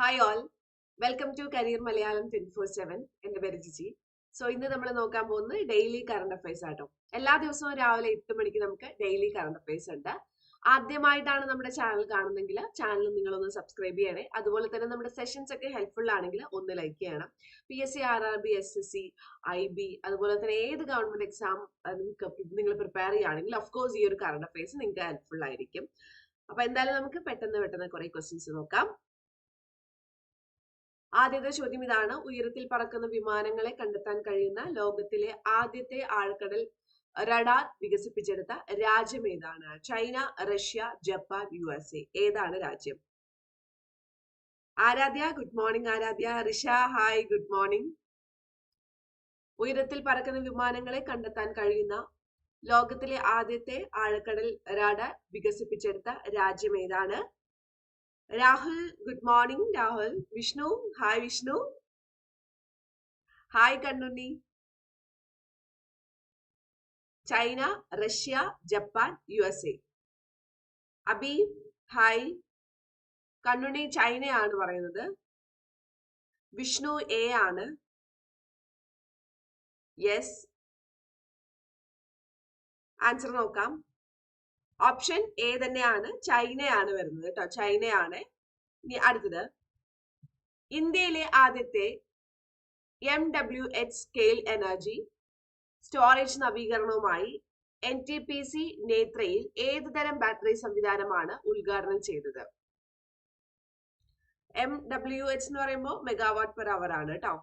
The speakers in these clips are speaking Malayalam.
Hi all welcome to career Malayalam twenty seven എന്റെ പേര് ജിജി. സോ ഇന്ന് നമ്മൾ നോക്കാൻ പോകുന്നത് ഡെയിലി കറണ്ട് അഫയേഴ്സ് ആട്ടോ. എല്ലാ ദിവസവും രാവിലെ എട്ട് മണിക്ക് നമുക്ക് ഡെയിലി കറണ്ട് അഫയേഴ്സ് ഉണ്ട്. ആദ്യമായിട്ടാണ് നമ്മുടെ ചാനൽ കാണുന്നെങ്കിൽ ചാനൽ നിങ്ങളൊന്ന് സബ്സ്ക്രൈബ് ചെയ്യണേ. അതുപോലെ തന്നെ നമ്മുടെ സെഷൻസ് ഒക്കെ ഹെൽപ്ഫുൾ ആണെങ്കിൽ ഒന്ന് ലൈക്ക് ചെയ്യണം. P S C R R B S S C I B അതുപോലെ തന്നെ ഏത് ഗവൺമെന്റ് എക്സാം നിങ്ങൾക്ക് നിങ്ങൾ പ്രിപ്പയർ ചെയ്യുകയാണെങ്കിൽ ഓഫ് കോഴ്സ് ഈ ഒരു കറണ്ട് അഫയേഴ്സ് നിങ്ങൾക്ക് ഹെൽപ്ഫുൾ ആയിരിക്കും. അപ്പൊ എന്തായാലും നമുക്ക് പെട്ടെന്ന് പെട്ടെന്ന് കുറെ ക്വസ്റ്റ്യൻസ് നോക്കാം. ആദ്യത്തെ ചോദ്യം ഇതാണ്. ഉയരത്തിൽ പറക്കുന്ന വിമാനങ്ങളെ കണ്ടെത്താൻ കഴിയുന്ന ലോകത്തിലെ ആദ്യത്തെ ആഴക്കടൽ റഡാർ വികസിപ്പിച്ചെടുത്ത രാജ്യം ഏതാണ്? China Russia Japan U S A ഏതാണ് രാജ്യം? Aradhya good morning Aradhya. Risha hi good morning. ഉയരത്തിൽ പറക്കുന്ന വിമാനങ്ങളെ കണ്ടെത്താൻ കഴിയുന്ന ലോകത്തിലെ ആദ്യത്തെ ആഴക്കടൽ റഡാർ വികസിപ്പിച്ചെടുത്ത രാജ്യം ഏതാണ്? Rahul good morning Rahul. Vishnu hi Vishnu. Hi Kannunni. China Russia Japan U S A Abhi hi Kannunni ചൈനയാണ് പറയുന്നത്. വിഷ്ണു എ ആണ്. യെസ് ആൻസർ നോക്കാം. ഓപ്ഷൻ എ തന്നെയാണ് ചൈനയാണ് വരുന്നത് കേട്ടോ. ചൈനയാണ്. ഇനി അടുത്തത്. ഇന്ത്യയിലെ ആദ്യത്തെ M W H scale energy storage നവീകരണവുമായി N T P C നേത്രയിൽ ഏതുതരം ബാറ്ററി സംവിധാനമാണ് ഉദ്ഘാടനം ചെയ്തത്? എം ഡബ്ല്യു എച്ച് എന്ന് പറയുമ്പോൾ മെഗാവാട്ട് പെർ അവർ ആണ് കേട്ടോ.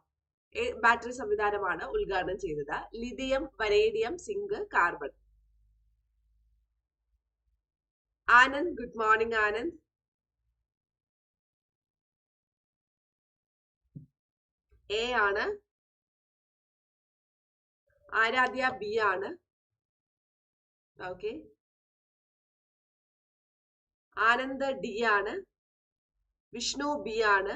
ബാറ്ററി സംവിധാനമാണ് ഉദ്ഘാടനം ചെയ്തത്. Lithium vanadium zinc carbon Anand good morning Anand A ആണ്. ആരാധ്യ ബി ആണ്. ഓക്കെ ആനന്ദ് ഡി ആണ്. വിഷ്ണു ബി ആണ്.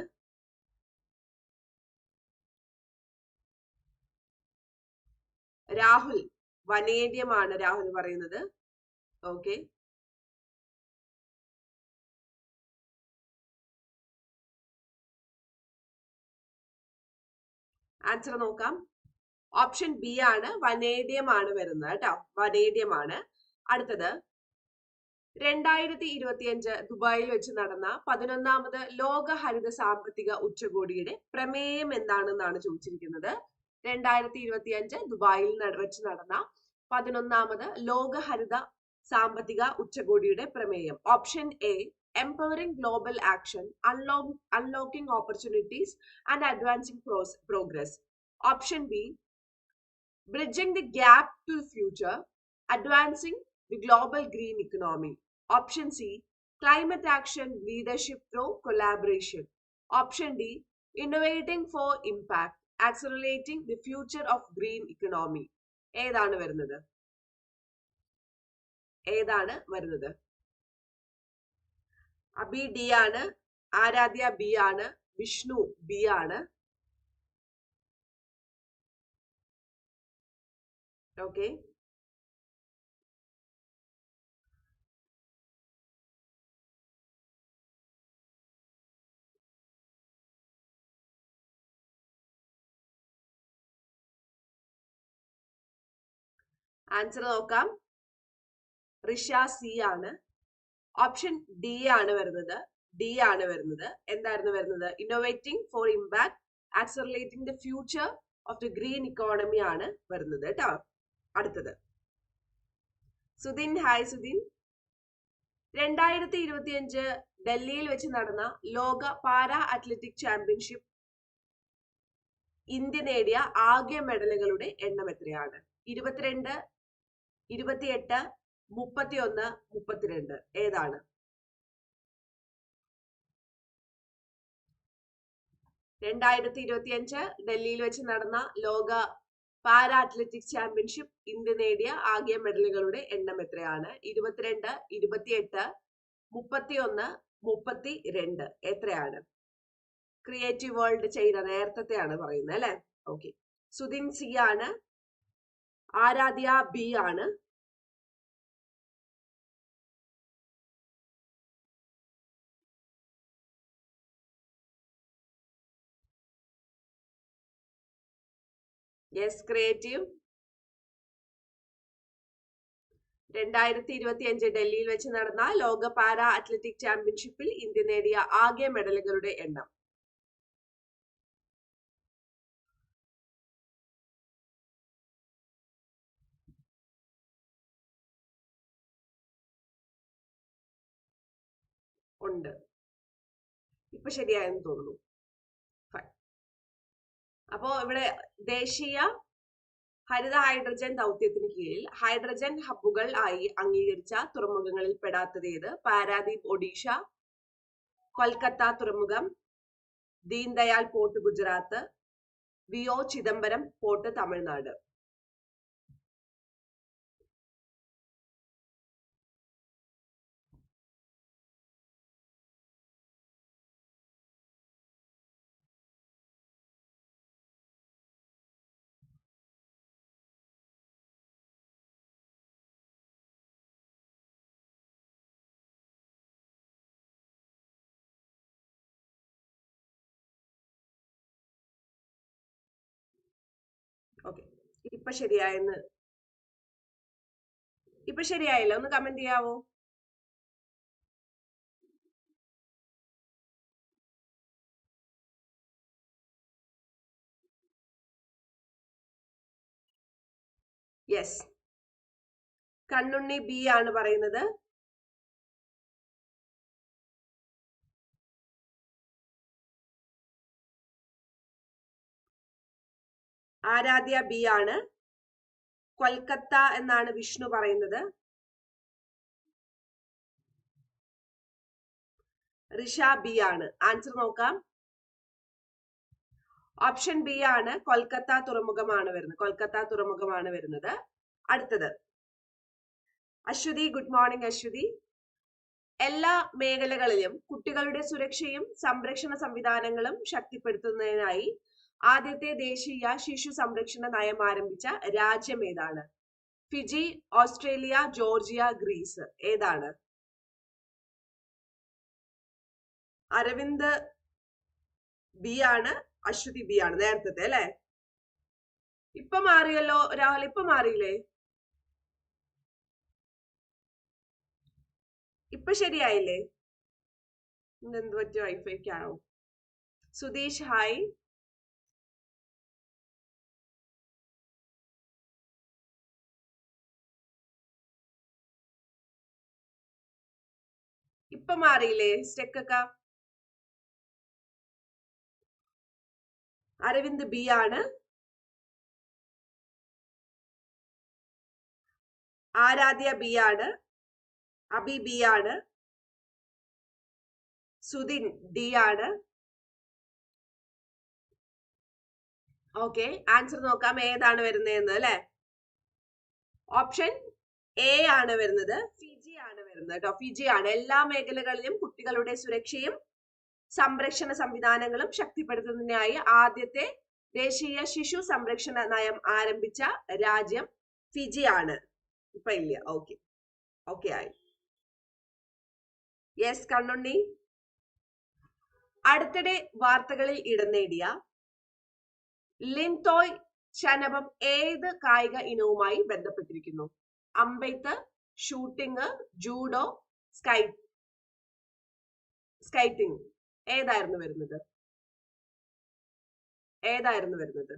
രാഹുൽ വനേദ്യമാണ് രാഹുൽ പറയുന്നത്. ഓക്കെ ആൻസർ നോക്കാം. ഓപ്ഷൻ ബി ആണ് വനേഡിയം ആണ് വരുന്നത് കേട്ടോ. വനേഡിയം ആണ്. അടുത്തത് രണ്ടായിരത്തി ഇരുപത്തിയഞ്ച് ദുബായിൽ വെച്ച് നടന്ന പതിനൊന്നാമത് ലോക ഹരിത സാമ്പത്തിക ഉച്ചകോടിയുടെ പ്രമേയം എന്താണെന്നാണ് ചോദിച്ചിരിക്കുന്നത്. രണ്ടായിരത്തി ഇരുപത്തിയഞ്ച് ദുബായിൽ വെച്ച് നടന്ന പതിനൊന്നാമത് ലോക ഹരിത സാമ്പത്തിക ഉച്ചകോടിയുടെ പ്രമേയം. Option A empowering global action, unlock, unlocking opportunities, and advancing pros, progress. Option B, bridging the gap to the future, advancing the global green economy. Option C, climate action, leadership through collaboration. Option D, innovating for impact, accelerating the future of green economy. ഏതാണ് വരുന്നത് ഏതാണ് വരുന്നത് അബി ഡി ആണ് ആരാധ്യ ബി ആണ് വിഷ്ണു ബി ആണ്. ഓക്കെ ആൻസർ നോക്കാം. ഋഷ സി ആണ്. ഓപ്ഷൻ ഡി ആണ് വരുന്നത്. ഡി ആണ് വരുന്നത്. എന്തായിരുന്നു വരുന്നത്? Innovating for impact accelerating the future of the green economy ആണ് വരുന്നത് കേട്ടോ അടുത്തത്. സുദിൻ ഹായ് സുദിൻ രണ്ടായിരത്തി ഇരുപത്തിയഞ്ച് ഡൽഹിയിൽ വെച്ച് നടന്ന ലോക പാരാ അത്ലറ്റിക് ചാമ്പ്യൻഷിപ്പ് ഇന്ത്യ നേടിയ ആകെ മെഡലുകളുടെ എണ്ണം എത്രയാണ്? ഇരുപത്തിരണ്ട് ഇരുപത്തിയെട്ട് മുപ്പത്തിയൊന്ന് മുപ്പത്തിരണ്ട്. ഏതാണ്? രണ്ടായിരത്തി ഇരുപത്തി അഞ്ച് ഡൽഹിയിൽ വെച്ച് നടന്ന ലോക പാരാ അത്ലറ്റിക്സ് ചാമ്പ്യൻഷിപ്പ് ഇന്ത്യ നേടിയ ആകെ മെഡലുകളുടെ എണ്ണം എത്രയാണ്? ഇരുപത്തിരണ്ട് ഇരുപത്തിയെട്ട് മുപ്പത്തിയൊന്ന് മുപ്പത്തി രണ്ട് എത്രയാണ്? ക്രിയേറ്റീവ് വേൾഡ് ചെയ്ത നേരത്തെയാണ് പറയുന്നത് അല്ലെ? ഓക്കെ സുദിൻ സി ആണ് ആരാധ്യ ബി ആണ്. യെസ് ക്രിയേറ്റീവ് രണ്ടായിരത്തി ഇരുപത്തി അഞ്ച് ഡൽഹിയിൽ വെച്ച് നടന്ന ലോക പാരാ അത്ലറ്റിക് ചാമ്പ്യൻഷിപ്പിൽ ഇന്ത്യ നേടിയ ആകെ മെഡലുകളുടെ എണ്ണം. ഉണ്ട്. ഇപ്പൊ ശരിയായെന്ന് തോന്നുന്നു. അപ്പോ ഇവിടെ ദേശീയ ഹരിത ഹൈഡ്രജൻ ദൗത്യത്തിന് കീഴിൽ ഹൈഡ്രജൻ ഹബ്ബുകൾ ആയി അംഗീകരിച്ച തുറമുഖങ്ങളിൽ പെടാത്തത് ഏത്? പാരാദീപ് ഒഡീഷ കൊൽക്കത്ത തുറമുഖം Deendayal port Gujarat V O Chidambaram port Tamil Nadu. ഇപ്പൊ ശരിയായെന്ന്. ഇപ്പൊ ശരിയായില്ല. ഒന്ന് കമന്റ് ചെയ്യാവോ? യെസ് കണ്ണുണ്ണി ബി ആണ് പറയുന്നത്. ആരാധ്യ ബി ആണ്. കൊൽക്കത്ത എന്നാണ് വിഷ്ണു പറയുന്നത്. ഋഷ ബി ആണ്. ആൻസർ നോക്കാം. ഓപ്ഷൻ ബി ആണ്. കൊൽക്കത്ത തുറമുഖമാണ് വരുന്നത്. കൊൽക്കത്ത തുറമുഖമാണ് വരുന്നത്. അടുത്തത്. Aswathy good morning Aswathy. എല്ലാ മേഖലകളിലും കുട്ടികളുടെ സുരക്ഷയും സംരക്ഷണ സംവിധാനങ്ങളും ശക്തിപ്പെടുത്തുന്നതിനായി ആദ്യത്തെ ദേശീയ ശിശു സംരക്ഷണ നയം ആരംഭിച്ച രാജ്യം ഏതാണ്? ഫിജി ഓസ്ട്രേലിയ ജോർജിയ ഗ്രീസ് ഏതാണ്? അരവിന്ദ് ബി ആണ് അശ്വതി ബി ആണ് നേരത്തെ അല്ലെ? ഇപ്പൊ മാറിയല്ലോ രാഹുൽ ഇപ്പൊ മാറിയില്ലേ? ഇപ്പൊ ശരിയായില്ലേ? എന്ത് പറ്റിയ വൈഫൈക്കാണോ സുധീഷ് ഹായ് ഇപ്പൊ മാറിയില്ലേ? സ്റ്റെക്ക് ഒക്കെ? അരവിന്ദ് ബി ആണ്. ആരാധ്യ ബി ആണ്. അബി ബി ആണ്. സുധിൻ ഡി ആണ്. ഓക്കെ ആൻസർ നോക്കാം ഏതാണ് വരുന്നതെന്ന് അല്ലെ? ഓപ്ഷൻ എ ആണ് വരുന്നത്. വരുന്നത് കേട്ടോ ഫിജിയാണ് എല്ലാ മേഖലകളിലും കുട്ടികളുടെ സുരക്ഷയും സംരക്ഷണ സംവിധാനങ്ങളും ശക്തിപ്പെടുത്തുന്നതിനായി ആദ്യത്തെ ദേശീയ ശിശു സംരക്ഷണ നയം ആരംഭിച്ച രാജ്യം ഫിജി ആണ്. ഇപ്പൊ ഇല്ല. ഓക്കെ. ഓക്കെ ആയി. യെസ് കണ്ണുണ്ണി. അടുത്തിടെ വാർത്തകളിൽ ഇടം നേടിയ ലിൻതോയ് ശനപം ഏത് കായിക ഇനവുമായി ബന്ധപ്പെട്ടിരിക്കുന്നു? അമ്പെയ്ത്ത് ഷൂട്ടിംഗ് ജൂഡോ സ്കൈ സ്കൈറ്റിംഗ് ഏതായിരുന്നു വരുന്നത്? ഏതായിരുന്നു വരുന്നത്?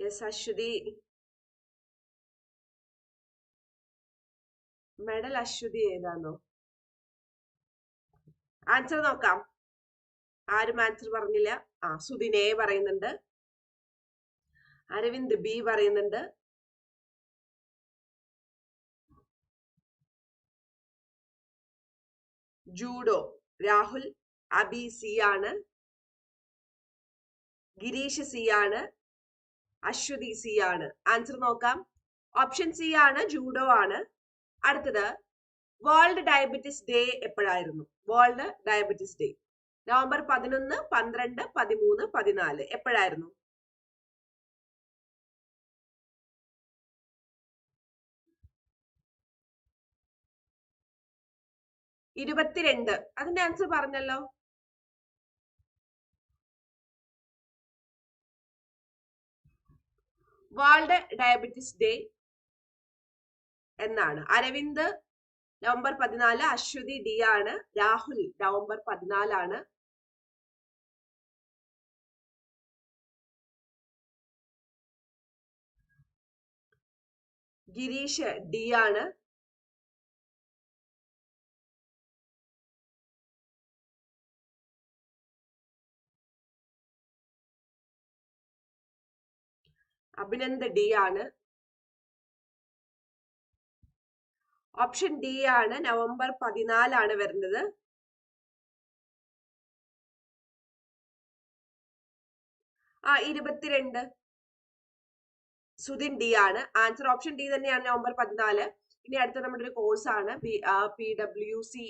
യെസ് അശ്വതി മെഡൽ അശ്വതി ഏതാണോ ആൻസർ നോക്കാം. ആരും ആൻസർ പറഞ്ഞില്ല. ആ സുദിനെ പറയുന്നുണ്ട്. അരവിന്ദ് ബി പറയുന്നുണ്ട്. ജൂഡോ രാഹുൽ അബി സി ആണ്. ഗിരീഷ് സി ആണ്. അശ്വതി സി ആണ്. ആൻസർ നോക്കാം. ഓപ്ഷൻ സി ആണ് ജൂഡോ ആണ്. അടുത്തത് വേൾഡ് ഡയബറ്റിസ് ഡേ എപ്പോഴായിരുന്നു? വേൾഡ് ഡയബറ്റിസ് ഡേ നവംബർ പതിനൊന്ന് പന്ത്രണ്ട് പതിമൂന്ന് പതിനാല് എപ്പോഴായിരുന്നു? ഇരുപത്തിരണ്ട്. അതിന്റെ ആൻസർ പറഞ്ഞല്ലോ. വേൾഡ് ഡയബറ്റിസ് ഡേ എന്നാണ്. അരവിന്ദ് നവംബർ പതിനാല് അശ്വതി ഡി ആണ് രാഹുൽ നവംബർ പതിനാലാണ്. ഗിരീഷ് ഡി ആണ് അഭിനന്ദ് ഡി ആണ്. ഓപ്ഷൻ ഡി ആണ്. നവംബർ പതിനാലാണ് വരുന്നത്. ആ ഇരുപത്തിരണ്ട്. സുധിൻ ഡി ആണ്. ആൻസർ ഓപ്ഷൻ ഡി തന്നെയാണ് നവംബർ പതിനാല്. ഇനി അടുത്ത നമ്മുടെ ഒരു കോഴ്സ് ആണ്. പി ഡബ്ല്യു സി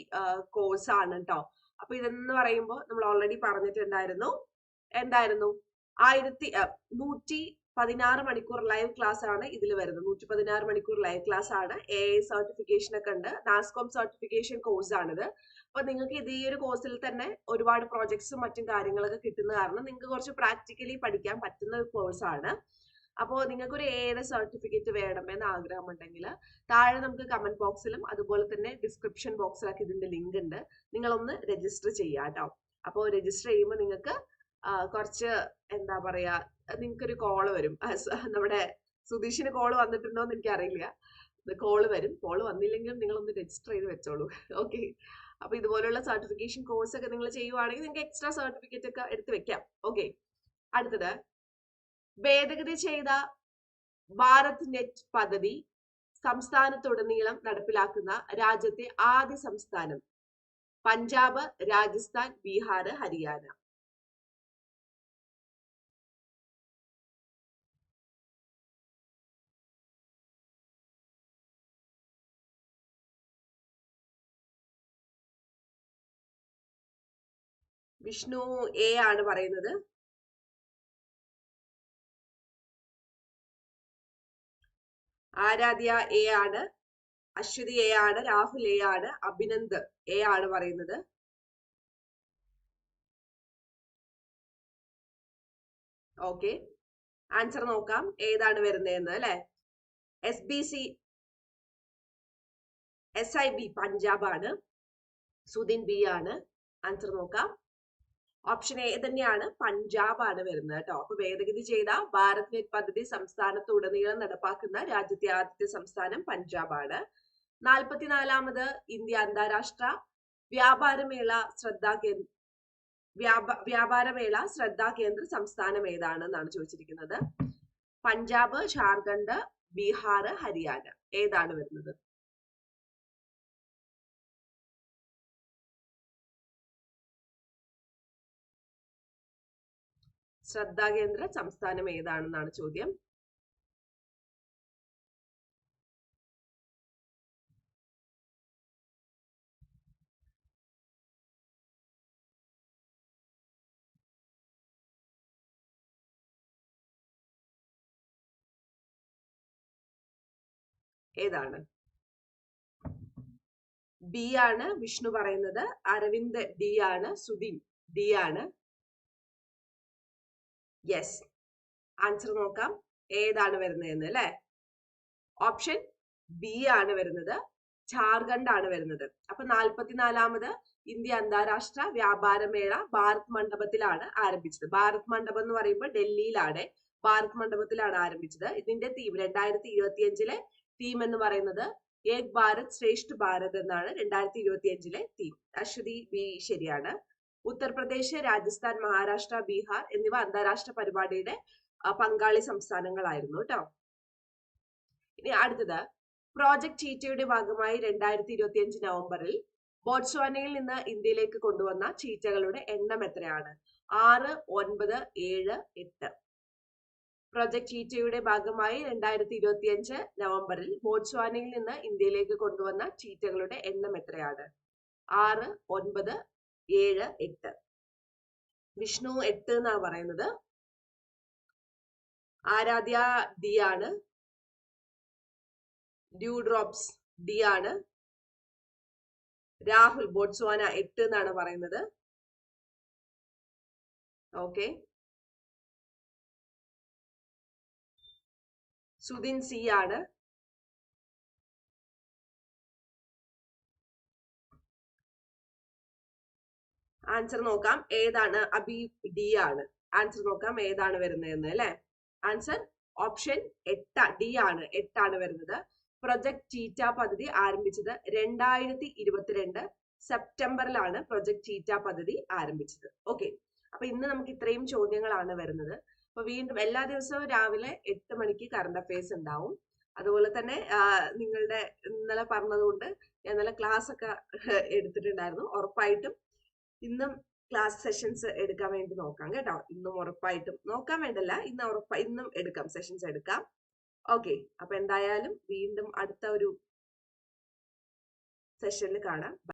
കോഴ്സ് ആണ് കേട്ടോ അപ്പൊ ഇതെന്ന് പറയുമ്പോൾ നമ്മൾ ഓൾറെഡി പറഞ്ഞിട്ടുണ്ടായിരുന്നു. എന്തായിരുന്നു? ആയിരത്തി നൂറ്റി പതിനാറ് മണിക്കൂർ ലൈവ് ക്ലാസ് ആണ് ഇതിൽ വരുന്നത്. നൂറ്റി പതിനാറ് മണിക്കൂർ ലൈവ് ക്ലാസ് ആണ്. എ ഐ സർട്ടിഫിക്കേഷൻ ഒക്കെ ഉണ്ട്. നാസ്കോം സർട്ടിഫിക്കേഷൻ കോഴ്സ് ആണിത്. അപ്പൊ നിങ്ങൾക്ക് ഇത് ഈ ഒരു കോഴ്സിൽ തന്നെ ഒരുപാട് പ്രോജക്ട്സും മറ്റും കാര്യങ്ങളൊക്കെ കിട്ടുന്ന കാരണം നിങ്ങൾക്ക് കുറച്ച് പ്രാക്ടിക്കലി പഠിക്കാൻ പറ്റുന്ന കോഴ്സ് ആണ്. അപ്പോൾ നിങ്ങൾക്ക് ഒരു എയുടെ സർട്ടിഫിക്കറ്റ് വേണമെന്ന് ആഗ്രഹമുണ്ടെങ്കിൽ താഴെ നമുക്ക് കമന്റ് ബോക്സിലും അതുപോലെ തന്നെ ഡിസ്ക്രിപ്ഷൻ ബോക്സിലൊക്കെ ഇതിന്റെ ലിങ്ക് ഉണ്ട്. നിങ്ങളൊന്ന് രജിസ്റ്റർ ചെയ്യാം കേട്ടോ അപ്പോൾ രജിസ്റ്റർ ചെയ്യുമ്പോൾ നിങ്ങൾക്ക് കുറച്ച് എന്താ പറയാ നിങ്ങൾക്കൊരു കോൾ വരും. നമ്മുടെ സുധീഷിന് കോൾ വന്നിട്ടുണ്ടോ എന്ന് എനിക്കറിയില്ല കോൾ വരും. കോൾ വന്നില്ലെങ്കിലും നിങ്ങളൊന്ന് രജിസ്റ്റർ ചെയ്ത് വെച്ചോളൂ. ഓക്കെ അപ്പൊ ഇതുപോലുള്ള സർട്ടിഫിക്കേഷൻ കോഴ്സ് ഒക്കെ നിങ്ങൾ ചെയ്യുവാണെങ്കിൽ നിങ്ങൾക്ക് എക്സ്ട്രാ സർട്ടിഫിക്കറ്റ് ഒക്കെ എടുത്ത് വെക്കാം. ഓക്കെ അടുത്തത്. ഭേദഗതി ചെയ്ത ഭാരത് നെറ്റ് പദ്ധതി സംസ്ഥാനത്തുടനീളം നടപ്പിലാക്കുന്ന രാജ്യത്തെ ആദ്യ സംസ്ഥാനം. പഞ്ചാബ് രാജസ്ഥാൻ ബീഹാർ ഹരിയാന. വിഷ്ണു എ ആണ് പറയുന്നത്. ആരാധ്യ എ ആണ്. അശ്വതി എ ആണ്. രാഹുൽ എ ആണ്. അഭിനന്ദ് എ ആണ് പറയുന്നത്. ഓക്കെ ആൻസർ നോക്കാം. ഏതാണ് വരുന്നതെന്ന് അല്ലെ? S B C S I B Punjab ആണ്. സുദിൻ ബി ആണ്. ആൻസർ നോക്കാം. ഓപ്ഷൻ എ തന്നെയാണ് പഞ്ചാബ് ആണ് വരുന്നത് കേട്ടോ അപ്പൊ ഭേദഗതി ചെയ്ത ഭാരത് നെറ്റ് പദ്ധതി സംസ്ഥാനത്ത് ഉടനീളം നടപ്പാക്കുന്ന രാജ്യത്തെ ആദ്യത്തെ സംസ്ഥാനം പഞ്ചാബ് ആണ്. നാൽപ്പത്തിനാലാമത് ഇന്ത്യ അന്താരാഷ്ട്ര വ്യാപാരമേള ശ്രദ്ധാ കേന്ദ്ര വ്യാപാരമേള ശ്രദ്ധാ കേന്ദ്ര സംസ്ഥാനം ഏതാണ് എന്നാണ് ചോദിച്ചിരിക്കുന്നത്? പഞ്ചാബ് ജാർഖണ്ഡ് ബീഹാർ ഹരിയാന ഏതാണ് വരുന്നത്? ശ്രദ്ധാകേന്ദ്ര സംസ്ഥാനം ഏതാണെന്നാണ് ചോദ്യം? ഏതാണ്? ബി ആണ് വിഷ്ണു പറയുന്നത്. അരവിന്ദ് ഡി ആണ് സുധിൻ ഡി ആണ്. യെസ് ആൻസർ നോക്കാം. ഏതാണ് വരുന്നതെന്ന് അല്ലെ? ഓപ്ഷൻ ബി ആണ് വരുന്നത്. ജാർഖണ്ഡ് ആണ് വരുന്നത്. അപ്പൊ നാൽപ്പത്തിനാലാമത് ഇന്ത്യ അന്താരാഷ്ട്ര വ്യാപാരമേള ഭാരത് മണ്ഡപത്തിലാണ് ആരംഭിച്ചത്. ഭാരത് മണ്ഡപം എന്ന് പറയുമ്പോൾ ഡൽഹിയിലാണ് ഭാരത് മണ്ഡപത്തിലാണ് ആരംഭിച്ചത്. ഇതിന്റെ തീം രണ്ടായിരത്തി ഇരുപത്തിയഞ്ചിലെ തീം എന്ന് പറയുന്നത് ഏക് ഭാരത് ശ്രേഷ്ഠ ഭാരത് എന്നാണ് രണ്ടായിരത്തി ഇരുപത്തിയഞ്ചിലെ തീം അശ്വതി ബി ശരിയാണ്. ഉത്തർപ്രദേശ് രാജസ്ഥാൻ മഹാരാഷ്ട്ര ബീഹാർ എന്നിവ അന്താരാഷ്ട്ര പരിപാടിയുടെ പങ്കാളി സംസ്ഥാനങ്ങളായിരുന്നു കേട്ടോ ഇനി അടുത്തത്. പ്രോജക്ട് ചീറ്റയുടെ ഭാഗമായി രണ്ടായിരത്തി ഇരുപത്തി അഞ്ച് നവംബറിൽ ബോട്സ്വാനയിൽ നിന്ന് ഇന്ത്യയിലേക്ക് കൊണ്ടുവന്ന ചീറ്റകളുടെ എണ്ണം എത്രയാണ്? ആറ് ഒൻപത് ഏഴ് എട്ട്. പ്രൊജക്ട് ചീറ്റയുടെ ഭാഗമായി രണ്ടായിരത്തി ഇരുപത്തി അഞ്ച് നവംബറിൽ ബോട്സ്വാനയിൽ നിന്ന് ഇന്ത്യയിലേക്ക് കൊണ്ടുവന്ന ചീറ്റകളുടെ എണ്ണം എത്രയാണ്? ആറ് ഒൻപത് ഏഴ് എട്ട്. വിഷ്ണു എട്ട് എന്നാണ് പറയുന്നത്. ആരാധ്യ ഡി ആണ്. ഡ്യൂ ഡ്രോപ്സ് ഡി ആണ്. രാഹുൽ ബോട്സ്വാന എട്ട് എന്നാണ് പറയുന്നത്. ഓക്കെ. സുദിൻ സി ആണ്. ആൻസർ നോക്കാം. ഏതാണ്? അബി ഡി ആണ്. ആൻസർ നോക്കാം ഏതാണ് വരുന്നതെന്ന് അല്ലെ? ആൻസർ ഓപ്ഷൻ എട്ട ഡി ആണ്. എട്ടാണ് വരുന്നത്. പ്രൊജക്ട് ചീറ്റ പദ്ധതി ആരംഭിച്ചത് രണ്ടായിരത്തി ഇരുപത്തിരണ്ട് സെപ്റ്റംബറിലാണ് പ്രൊജക്ട് ചീറ്റ പദ്ധതി ആരംഭിച്ചത്. ഓക്കെ അപ്പൊ ഇന്ന് നമുക്ക് ഇത്രയും ചോദ്യങ്ങളാണ് വരുന്നത്. അപ്പൊ വീണ്ടും എല്ലാ ദിവസവും രാവിലെ എട്ട് മണിക്ക് കറണ്ട് അഫയേഴ്സ് ഉണ്ടാവും. അതുപോലെ തന്നെ നിങ്ങളുടെ ഇന്നലെ പറഞ്ഞതുകൊണ്ട് ഞാൻ നല്ല ക്ലാസ് ഒക്കെ എടുത്തിട്ടുണ്ടായിരുന്നു. ഉറപ്പായിട്ടും ഇന്നും ക്ലാസ് സെഷൻസ് എടുക്കാൻ വേണ്ടി നോക്കാം കേട്ടോ. ഇന്നും ഉറപ്പായിട്ടും നോക്കാൻ വേണ്ടല്ല. ഇന്ന് ഉറപ്പ ഇന്നും എടുക്കാം സെഷൻസ് എടുക്കാം. ഓക്കെ അപ്പൊ എന്തായാലും വീണ്ടും അടുത്ത ഒരു സെഷനിൽ കാണാം.